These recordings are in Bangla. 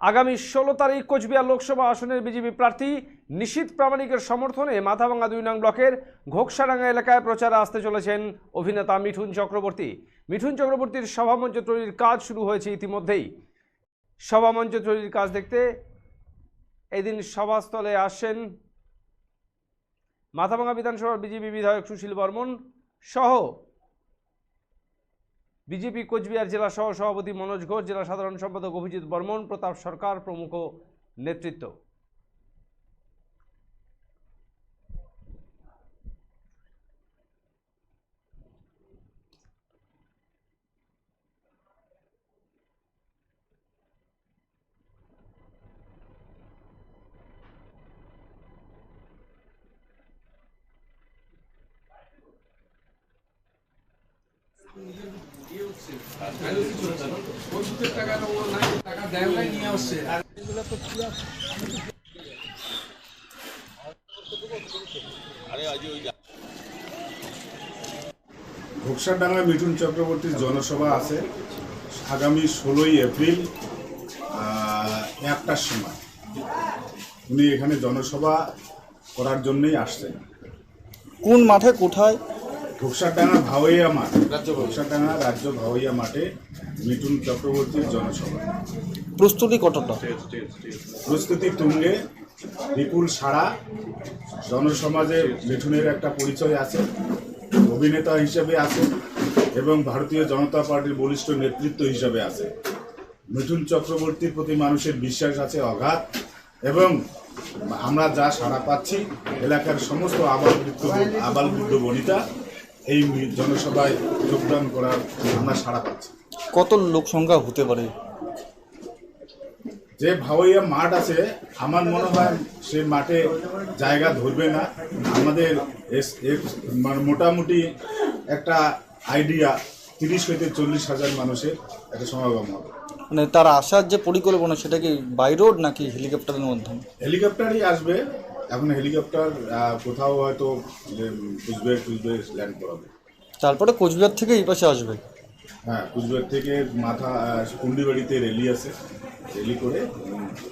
আগামী ষোলো তারিখ কোচবিহার লোকসভা আসনের বিজেপি প্রার্থী নিশীত প্রামাণিকের সমর্থনে মাথাভাঙ্গা দুই নং ব্লকের ঘোকসাডাঙ্গা এলাকায় প্রচারে আসতে চলেছেন অভিনেতা মিঠুন চক্রবর্তী। মিঠুন চক্রবর্তীর সভামঞ্চ তৈরির কাজ শুরু হয়েছে ইতিমধ্যেই। সভামঞ্চ তৈরির কাজ দেখতে এদিন সভাস্থলে আসছেন মাথাভাঙ্গা বিধানসভার বিজেপি বিধায়ক সুশীল বর্মন সহ বিজেপি, কোচবিহার জেলা সহ সভাপতি মনোজ ঘোষ, জেলা সাধারণ সম্পাদক অভিজিৎ বর্মন, প্রতাপ সরকার প্রমুখ নেতৃত্ব। ওষুধের ঘোকসাডাঙ্গা মিঠুন চক্রবর্তীর জনসভা আছে আগামী ষোলোই এপ্রিল একটার সময়। উনি এখানে জনসভা করার জন্যই আসছেন। কোন মাঠে, কোথায়? ঘোকসাডাঙ্গা ভাওয়াইয়া মাঠ। ঘোকসাডাঙ্গা রাজ্য ভাওয়াইয়া মাঠে মিঠুন চক্রবর্তীর জনসভা। প্রস্তুতি কতটা? প্রস্তুতি তুঙ্গে বিপুল সারা জনসমাজে মিঠুনের একটা পরিচয় আছে অভিনেতা হিসেবে আছে এবং ভারতীয় জনতা পার্টির বলিষ্ঠ নেতৃত্ব হিসেবে আছে। মিঠুন চক্রবর্তীর প্রতি মানুষের বিশ্বাস আছে অগাধ এবং আমরা যা সাড়া পাচ্ছি এলাকার সমস্ত আবাল বৃদ্ধ আবাল বৃদ্ধ বনিতা এই জনসভায় যোগদান করার আমরা সাড়া পাচ্ছি। কত লোক সংখ্যা হতে পারে? যে ভাওয়াইয়া মাঠ আছে আমার মনে হয় সে মাঠে জায়গা ধরবে না। আমাদের মানে মোটামুটি একটা আইডিয়া তিরিশ হইতে চল্লিশ হাজার মানুষের একটা সমাগম হবে। মানে তার আসার যে পরিকল্পনা সেটা কি বাই রোড নাকি হেলিকপ্টারের মাধ্যমে? হেলিকপ্টারই আসবে এখন হেলিকপ্টার কোথাও হয়তো কুচবিহার টুচবিহার ল্যান্ড করাবে। তারপরে কোচবিহার থেকে এই পাশে আসবে? হ্যাঁ কুচবিহার থেকে মাথা কুন্ডিবাড়িতে রেলি আছে। রেলি করে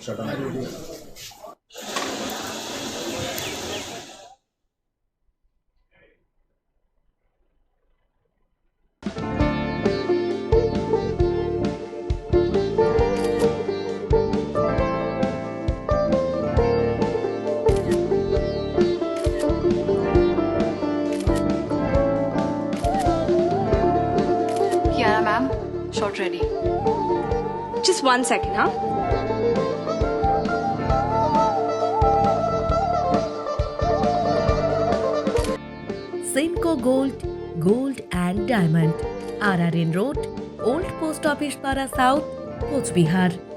সাটানা lunch already. Just one second, huh? Simco Gold, Gold and Diamond. RRN Road, Old Post Office Para South, Coach Bihar.